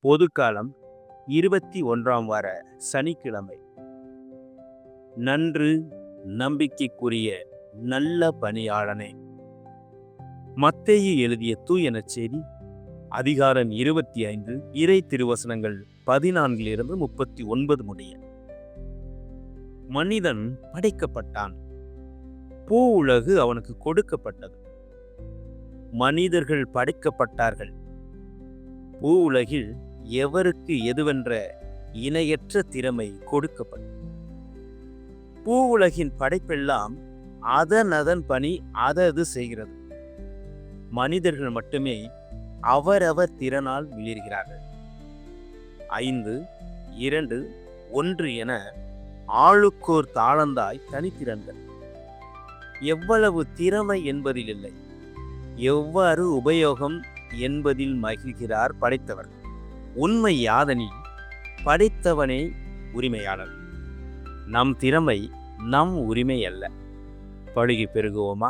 பொதுக்காலம் இருபத்தி ஒன்றாம் வார சனிக்கிழமை. நன்று நம்பிக்கைக்குரிய நல்ல பணியாளனே. மத்தேயு எழுதிய தூய நற்செய்தி அதிகாரம் இருபத்தி ஐந்து இறை திருவசனங்கள் பதினான்கிலிருந்து முப்பத்தி ஒன்பது முடிய. மனிதன் படைக்கப்பட்டான். பூ உலகு அவனுக்கு கொடுக்கப்பட்டது. மனிதர்கள் படைக்கப்பட்டார்கள். பூ உலகில் எவருக்கு எதுவென்ற இணையற்ற திறமை கொடுக்கப்படும். பூ உலகின் படைப்பெல்லாம் அதன் அதன் பணி அதது செய்கிறது. மனிதர்கள் மட்டுமே அவரவர் திறனால் மிளிர்கிறார்கள் ஐந்து இரண்டு ஒன்று என ஆளுக்கோர் தாளந்தாய் தனித்திறன்கள். எவ்வளவு திறமை என்பதில் இல்லை. எவ்வாறு உபயோகம் என்பதில் மகிழ்கிறார் படைத்தவர்கள் உண்மை யாதனில் படைத்தவனே உரிமையாளர். நம் திறமை நம் உரிமை அல்ல. பழுகி பெருகுவோமா?